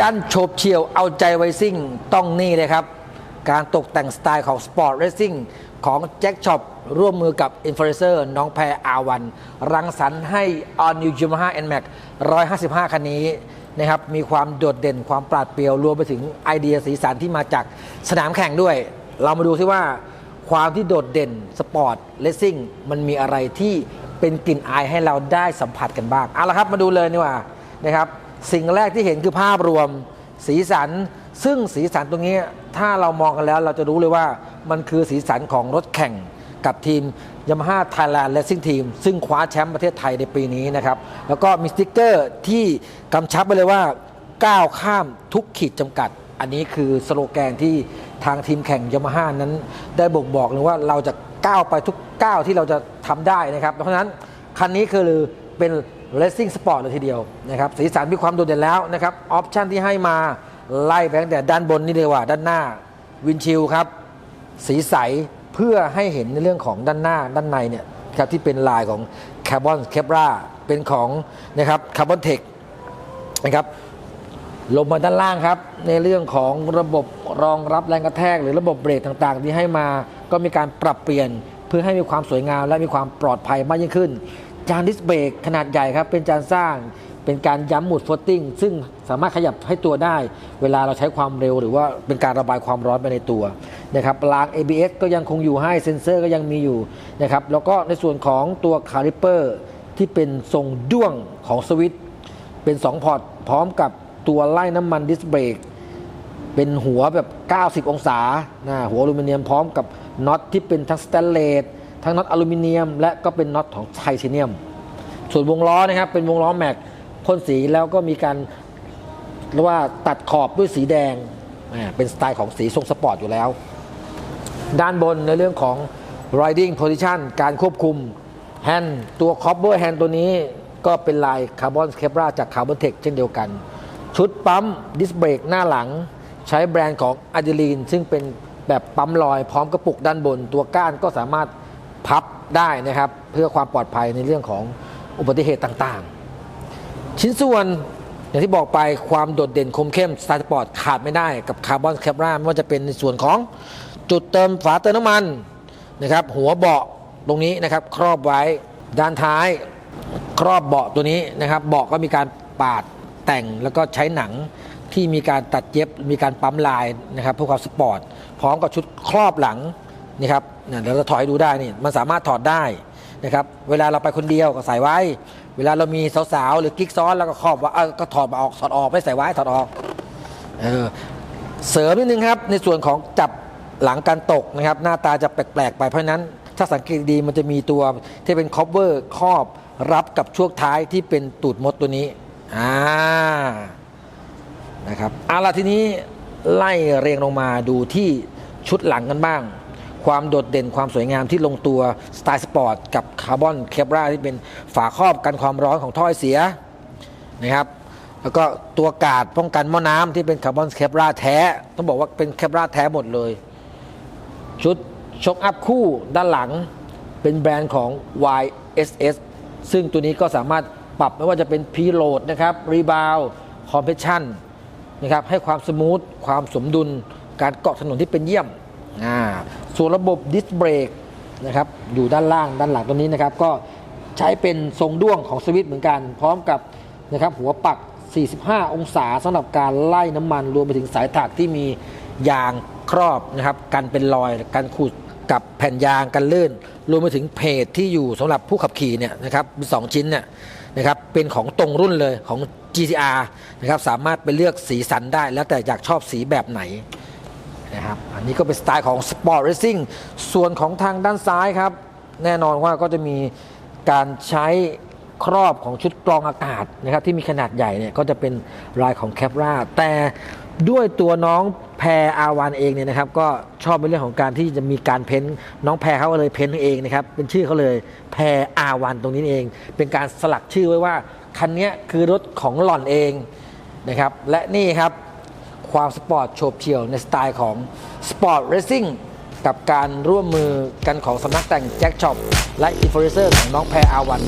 ดันโฉบเฉี่ยวเอาใจไวซิ่งต้องนี่เลยครับ การตกแต่งสไตล์ของสปอร์ตเรซิ่งของแจ็คช็อปร่วมมือกับอินฟลูเอนเซอร์น้องแพรอาวัน รังสรรค์ให้ All New Yamaha NMAX 155 คันนี้นะครับมีความโดดเด่นความปราดเปรียว รวมไปถึงไอเดียสีสันที่มาจากสนามแข่งด้วย เรามาดูซิว่าความที่โดดเด่นสปอร์ตเลสซิ่งมันมีอะไรที่เป็นกลิ่นอายให้เราได้สัมผัสกันบ้าง เอาละครับมาดูเลยนี่ว่านะครับ สิ่งแรกที่เห็นคือภาพรวมสีสัน ซึ่งสีสันตรงนี้ถ้าเรามองกันแล้วเราจะรู้เลยว่ามันคือสีสันของรถแข่งกับทีม Yamaha Thailand Racing Team ซึ่งคว้าแชมป์ประเทศไทยในปีนี้นะครับ แล้วก็มีสติกเกอร์ที่กำชับไปเลยว่าก้าวข้ามทุกขีดจำกัด อันนี้คือสโลแกนที่ทางทีมแข่งยามาฮ่านั้น ได้บ่งบอกเลยว่าเราจะก้าวไปทุกก้าวที่เราจะทำได้นะครับ เพราะฉะนั้นคันนี้คือเป็น Racing Sport เลยทีเดียวนะครับสีสันมีความโดดเด่นแล้วนะครับออปชันที่ให้มาไล่ไปตั้งแต่ด้านบนนี่เลยว่าด้านหน้าวินชิลครับสีใสเพื่อให้เห็นในเรื่องของด้านหน้าด้านในเนี่ยครับที่เป็นลายของคาร์บอนเคปราเป็นของนะครับคาร์บอนเทคนะครับลงมาด้านล่างครับ ในเรื่องของระบบรองรับแรงกระแทก หรือระบบเบรกต่างๆ ที่ให้มาก็มีการปรับเปลี่ยนเพื่อให้มีความสวยงามและมีความปลอดภัยมากยิ่งขึ้น จานดิสเบรกขนาดใหญ่ครับ เป็นจานสร้าง เป็นการย้ำหมุดโฟตติ้งซึ่งสามารถขยับให้ตัวได้ เวลาเราใช้ความเร็วหรือว่าเป็นการระบายความร้อนไปในตัวนะครับราง ABS ก็ยังคงอยู่ให้เซ็นเซอร์ก็ยังมีอยู่นะครับแล้วก็ในส่วนของตัวคาลิเปอร์ที่เป็นทรงด้วงของสวิตช์เป็น 2 พอร์ตพร้อมกับตัวไล่น้ำมันดิสเบรกเป็นหัวแบบ 90 องศานะหัวอลูมิเนียมพร้อมกับน็อตที่เป็นทั้งสแตนเลส ทั้งน็อตอลูมิเนียม และก็เป็นน็อตของไทเทเนียม ส่วนวงล้อนะครับเป็นวงล้อแม็กพ่นสีแล้วก็มีการเรียกว่าตัดขอบด้วยสีแดงเป็นสไตล์ของสีทรงสปอร์ตอยู่แล้ว ด้านบนในเรื่องของ riding position การควบคุมแฮนด์ตัว cover hand ตัวนี้ก็เป็นลายคาร์บอนเคปราจากคาร์บอนเทคเช่นเดียวกัน ชุดปั๊มดิสเบรกหน้าหลัง ใช้แบรนด์ของอะด e ลีนซึ่งเป็นแบบปั๊มลอยพร้อมกระปุกด้านบน ตัวก้านก็สามารถ พับได้นะครับ เพื่อความปลอดภัยในเรื่องของอุบัติเหตุต่างๆ ชิ้นส่วนอย่างที่บอกไปความโดดเด่นคมเข้มสไตล์สปอร์ตขาดไม่ได้กับคาร์บอนแคปราไม่ว่าจะเป็นในส่วนของจุดเติมฝาเติมน้ำมันนะครับ หัวเบาะตรงนี้นะครับ ครอบไว้ด้านท้าย ครอบเบาะตัวนี้นะครับเบาะก็มีการปาดแต่งแล้วก็ใช้หนังที่มีการตัดเย็บมีการปั๊มลายนะครับเพื่อความสปอร์ตพร้อมกับชุดครอบหลังนี่ครับ เนี่ยเดี๋ยวเราถอยดูได้นี่มันสามารถถอดได้นะครับเวลาเราไปคนเดียวก็ใส่ไว้ เวลาเรามีสาวๆหรือกิ๊กซ้อนแล้วก็ครอบว่าเอ้าก็ถอดมาออกถอดออกไม่ใส่ไว้ถอดออกเออเสริมนิดนึงครับในส่วนของจับหลังการตกนะครับ หน้าตาจะแปลกๆไปเพราะนั้นถ้าสังเกตดีมันจะมีตัวที่เป็นคอ v เวอร์ครอบรับกับช่วงท้ายที่เป็นตูดมดตัวนี้อ่านะครับเอาล่ะทีนี้ไล่เรียงลงมาดูที่ชุดหลังกันบ้าง ความโดดเด่นความสวยงามที่ลงตัวสไตล์สปอร์ตกับคาร์บอนเคปราที่เป็นฝาครอบกันความร้อนของท่อไอเสียนะครับแล้วก็ตัวกาดป้องกันหม้อน้ำที่เป็นคาร์บอนแคปราแท้ ต้องบอกว่าเป็นแคปราแท้หมดเลย ชุดชกอัพคู่ด้านหลังเป็นแบรนด์ของ YSS ซึ่งตัวนี้ก็สามารถปรับไม่ว่าจะเป็นพีโ a ดนะครับรีบาวคอมเพ s ชันนะครับให้ความสมูทความสมดุลการเกาะถนนที่เป็นเยี่ยม อ่าส่วนระบบดิสเบรกนะครับอยู่ด้านล่างด้านหลังตัวนี้นะครับ ก็ใช้เป็นทรงด้วงของสวิตช์เหมือนกัน พร้อมกับนะครับหัวปัก 45 องศาสำหรับการไล่น้ำมันรวมไปถึงสายถักที่มียางครอบนะครับกันเป็นรอยกันขูดกับแผ่นยางกันลื่น รวมไปถึงเพจที่อยู่สำหรับผู้ขับขี่เนี่ยนะครับมีสองชิ้นเนี่ยนะครับเป็นของตรงรุ่นเลยของ GTR นะครับสามารถไปเลือกสีสันได้แล้วแต่อยากชอบสีแบบไหน นะครับ อันนี้ก็เป็นสไตล์ของ Sport Racing ส่วนของทางด้านซ้ายครับ แน่นอนว่าก็จะมีการใช้ครอบของชุดกรองอากาศนะครับที่มีขนาดใหญ่เนี่ยก็จะเป็นลายของแคปราแต่ด้วยตัวน้องแพรอาวันเองเนี่ยนะครับก็ชอบในเรื่องของการที่จะมีการเพ้นน้องแพรเขาเลยเพ้นเองนะครับเป็นชื่อเขาเลยแพรอาวันตรงนี้เอง เป็นการสลักชื่อไว้ว่าคันนี้คือรถของหล่อนเองนะครับและนี่ครับ ความสปอร์ตโฉบเฉี่ยวในสไตล์ของสปอร์ตเรซิ่งกับการร่วมมือกันของสำนักแต่งแจ็คช็อปและอินฟลูเอนเซอร์ของน้องแพรอาวัน